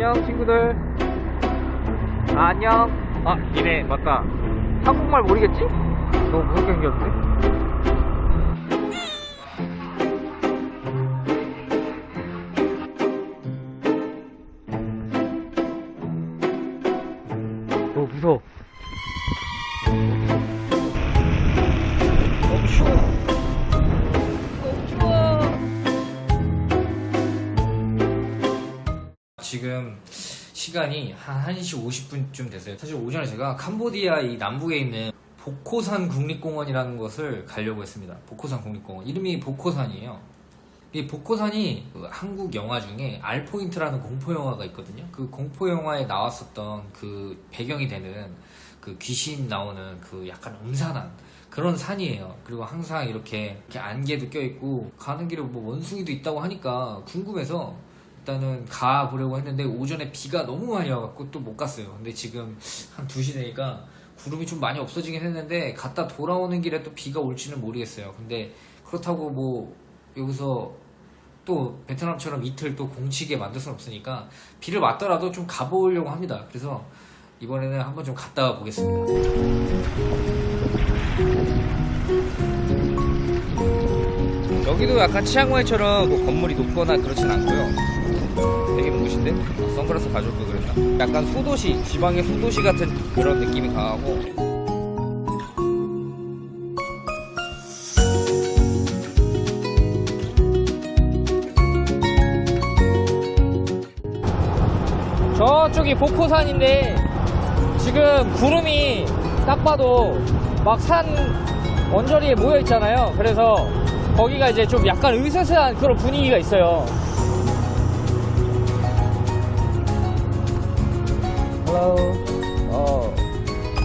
안녕 친구들 아 안녕 아 니네 맞다 한국말 모르겠지? 너무 무섭게 생겼는데? 오 무서워 시간이 한 1시 50분쯤 됐어요. 사실 오전에 제가 캄보디아 이 남부에 있는 보코산 국립공원이라는 것을 가려고 했습니다. 보코산 국립공원. 이름이 보코산이에요. 이 보코산이 그 한국 영화 중에 알포인트라는 공포 영화가 있거든요. 그 공포 영화에 나왔었던 그 배경이 되는 그 귀신 나오는 그 약간 음산한 그런 산이에요. 그리고 항상 이렇게, 이렇게 안개도 껴있고 가는 길에 뭐 원숭이도 있다고 하니까 궁금해서 일단은 가 보려고 했는데 오전에 비가 너무 많이 와갖고 또 못 갔어요. 근데 지금 한 2시 되니까 구름이 좀 많이 없어지긴 했는데 갔다 돌아오는 길에 또 비가 올지는 모르겠어요. 근데 그렇다고 뭐 여기서 또 베트남처럼 이틀 또 공치게 만들 수는 없으니까 비를 맞더라도 좀 가보려고 합니다. 그래서 이번에는 한번 좀 갔다 와 보겠습니다. 여기도 약간 치앙마이처럼 뭐 건물이 높거나 그렇진 않고요. 되게? 아, 선글라스 가져올 걸 그랬나? 약간 소도시, 지방의 소도시 같은 그런 느낌이 강하고. 저쪽이 보코산인데 지금 구름이 딱 봐도 막 산 언저리에 모여 있잖아요. 그래서 거기가 이제 좀 약간 으스스한 그런 분위기가 있어요.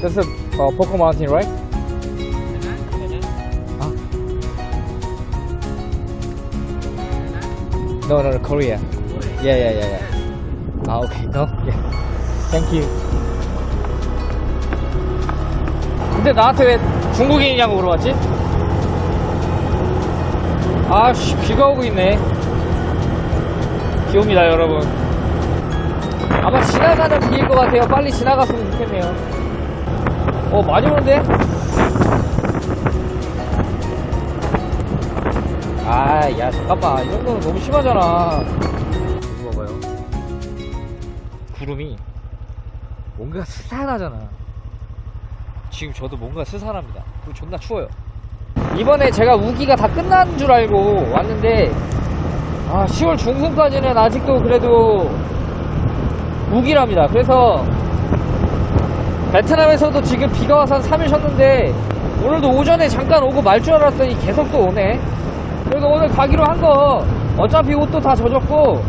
This is uh, Poco Mountain, right? Ah. No, no, no, Korea. Yeah, yeah, yeah, yeah. Ah, okay. No, yeah. Thank you. 근데 나한테 왜 중국인이냐고 물어봤지? 아씨 비가 오고 있네 비 옵니다 여러분 아마 지나가는 비일 것 같아요 빨리 지나갔으면 좋겠네요 어 많이 오는데? 아야 잠깐만 이 정도는 너무 심하잖아 이거 봐봐요 구름이 뭔가 스산하잖아 지금 저도 뭔가 스산합니다. 그리고 존나 추워요. 이번에 제가 우기가 다 끝난 줄 알고 왔는데, 아, 10월 중순까지는 아직도 그래도 우기랍니다. 그래서, 베트남에서도 지금 비가 와서 한 3일 쉬었는데, 오늘도 오전에 잠깐 오고 말 줄 알았더니 계속 또 오네. 그래서 오늘 가기로 한 거, 어차피 옷도 다 젖었고,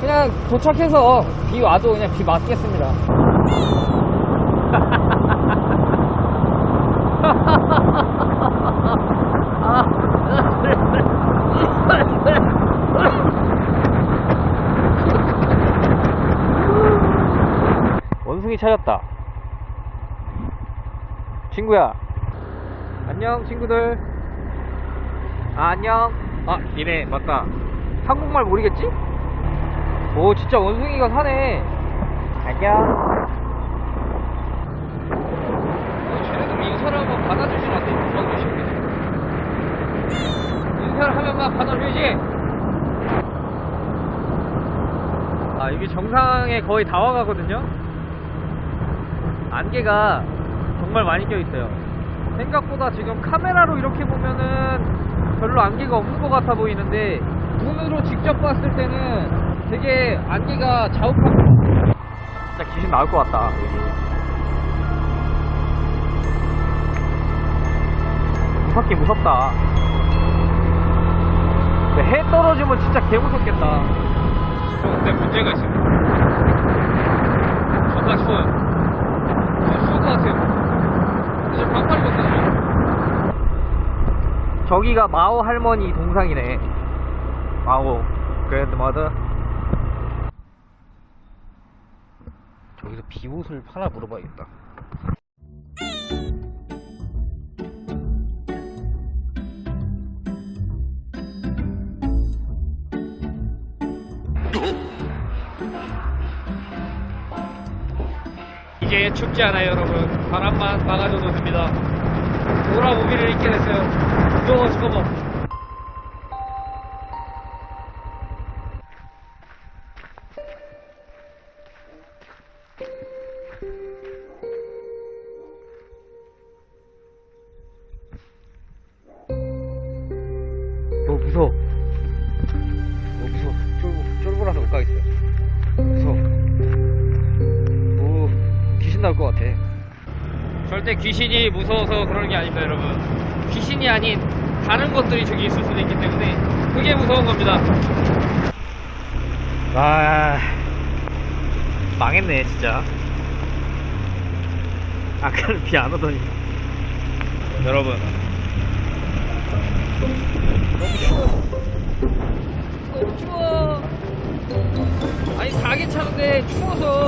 그냥 도착해서 비 와도 그냥 비 맞겠습니다. 원숭이 찾았다. 친구야. 안녕, 친구들. 아, 안녕. 아, 니네, 맞다. 한국말 모르겠지? 오, 진짜 원숭이가 사네. 안녕. 어, 쟤네들 인사를 한번 받아주진 않대. 정주시네. 인사를 하면만 받아주지. 아, 이게 정상에 거의 다 와가거든요? 안개가 정말 많이 껴있어요. 생각보다 지금 카메라로 이렇게 보면은 별로 안개가 없는 것 같아 보이는데, 눈으로 직접 봤을 때는 되게 안개가 자욱하고, 진짜 귀신 나올 것 같다. 무섭긴 무섭다. 해 떨어지면 진짜 개 무섭겠다. 근데 문제가 있어요. 존나 추워요. 진짜 추울 것 반팔 입었거든요. 저기가 마오 할머니 동상이네. 마오 그랜드마더. 저기서 비옷을 하나 물어봐야겠다. 이제 춥지 않아요 여러분 바람만 막아줘도 됩니다. 우비를 입게 됐어요. 무서워 잠깐만 절대 귀신이 무서워서 그러는 게 아닙니다 여러분. 귀신이 아닌 다른 것들이 저기 있을 수도 있기 때문에 그게 무서운 겁니다. 아 망했네 진짜. 아까는 비 안 오더니. 여러분. 너무 추워. 너무 추워 아니 다 괜찮은데 추워서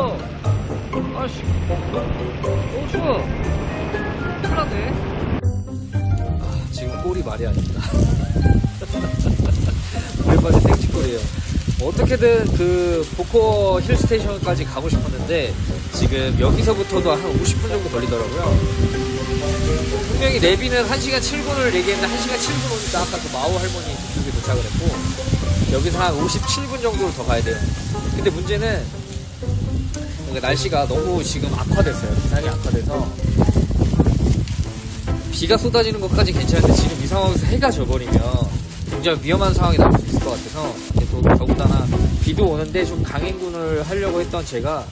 아씨 너무 추워 큰일 났네 아, 지금 꼴이 말이 아닙니다. 오랜만에 생치꼴이에요. 어떻게든 그 보코 힐 스테이션까지 가고 싶었는데 지금 여기서부터도 한 50분 정도 걸리더라고요. 분명히 내비는 1시간 7분을 얘기했는데 1시간 7분 오니까 아까 그 마오 할머니 그쪽에 도착을 했고 여기서 한 57분 정도를 더 가야 돼요. 근데 문제는 그러니까 날씨가 너무 지금 악화됐어요. 기상이 악화돼서 비가 쏟아지는 것까지 괜찮은데 지금 이 상황에서 해가 져버리면 굉장히 위험한 상황이 나올 수 있을 것 같아서 또 더군다나 비도 오는데 좀 강행군을 하려고 했던 제가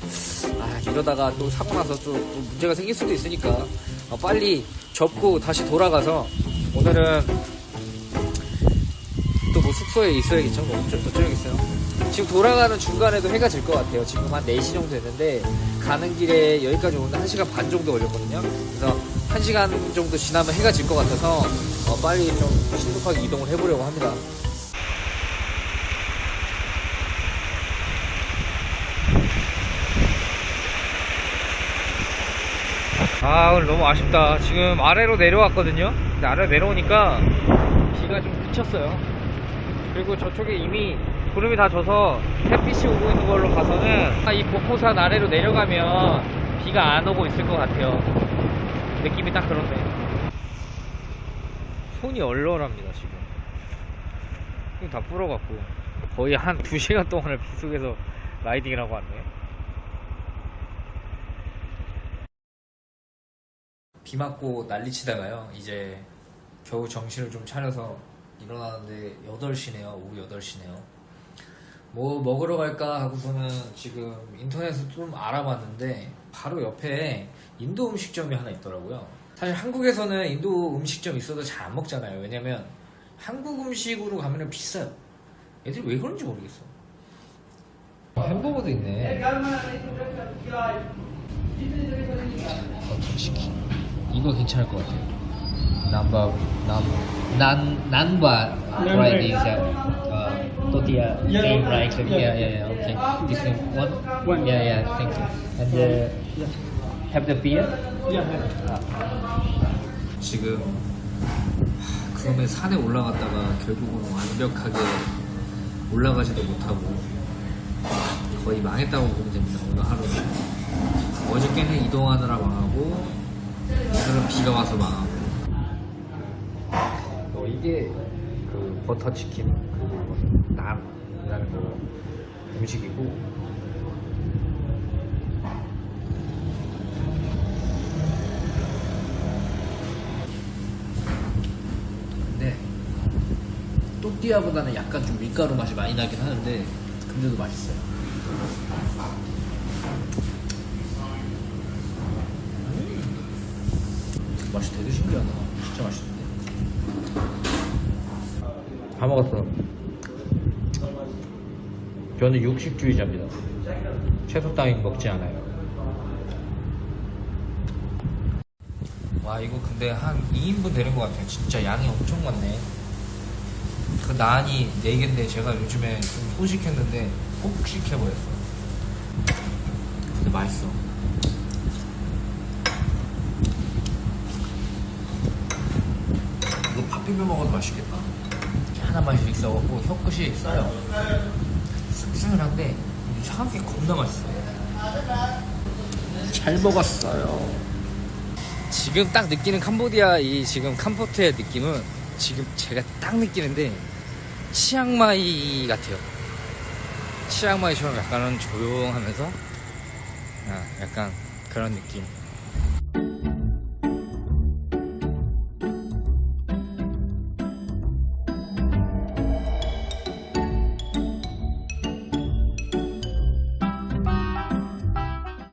아 이러다가 또 사고 나서 또, 또 문제가 생길 수도 있으니까 어, 빨리 접고 다시 돌아가서 오늘은 숙소에 있어야겠죠? 뭐 어쩔, 어쩌겠어요. 지금 돌아가는 중간에도 해가 질 것 같아요. 지금 한 4시 정도 됐는데 가는 길에 여기까지 오는데 1시간 반 정도 걸렸거든요. 그래서 1시간 정도 지나면 해가 질 것 같아서 어, 빨리 좀 신속하게 이동을 해보려고 합니다. 아 오늘 너무 아쉽다. 지금 아래로 내려왔거든요. 근데 아래로 내려오니까 비가 좀 그쳤어요 그리고 저쪽에 이미 구름이 다 져서 햇빛이 오고 있는 걸로 봐서는 아, 이 복호산 아래로 내려가면 비가 안 오고 있을 것 같아요. 느낌이 딱 그렇네. 손이 얼얼합니다 지금. 다 불어갖고. 거의 한 2시간 동안을 비 속에서 라이딩을 하고 왔네. 비 맞고 난리 치다가요. 이제 겨우 정신을 좀 차려서 일어나는데 8시네요. 오후 8시네요. 뭐 먹으러 갈까 하고서는 지금 인터넷에서 좀 알아봤는데 바로 옆에 인도 음식점이 하나 있더라고요. 사실 한국에서는 인도 음식점 있어도 잘 안 먹잖아요. 왜냐면 한국 음식으로 가면 비싸요. 애들이 왜 그런지 모르겠어. 햄버거도 있네. 버터치킨 이거 괜찮을 것 같아요. 남바 남, 난, 난바 right is uh, uh, tortilla same right so yeah yeah yeah okay this one one yeah yeah thank you and uh, have the beer 지금 하, 그놈의 산에 올라갔다가 결국은 완벽하게 올라가지도 못하고 거의 망했다고 보면 됩니다 오늘 하루는 어저께는 이동하느라 망하고 오늘은 비가 와서 망하고 어, 이게 그 버터 치킨 그 남이라는 그 음식이고 근데 또띠아보다는 약간 좀 밀가루 맛이 많이 나긴 하는데 근데도 맛있어요 맛이 되게 신기하다. 진짜 맛있는데. 다 먹었어. 저는 육식주의자입니다. 채소 따윈 먹지 않아요. 와 이거 근데 한 2인분 되는 것 같아요. 진짜 양이 엄청 많네. 그 난이 4개인데 제가 요즘에 좀 소식했는데 꼭 시켜버렸어. 근데 맛있어. 이거 밥 비벼 먹어도 맛있겠다. 하나만 있어갖고 혀끝이 써요. 씁쓸한데 이상하게 겁나 맛있어. 잘 먹었어요. 지금 딱 느끼는 캄보디아 이 지금 캄포트의 느낌은 지금 제가 딱 느끼는데 치앙마이 같아요. 치앙마이처럼 약간은 조용하면서 아, 약간 그런 느낌.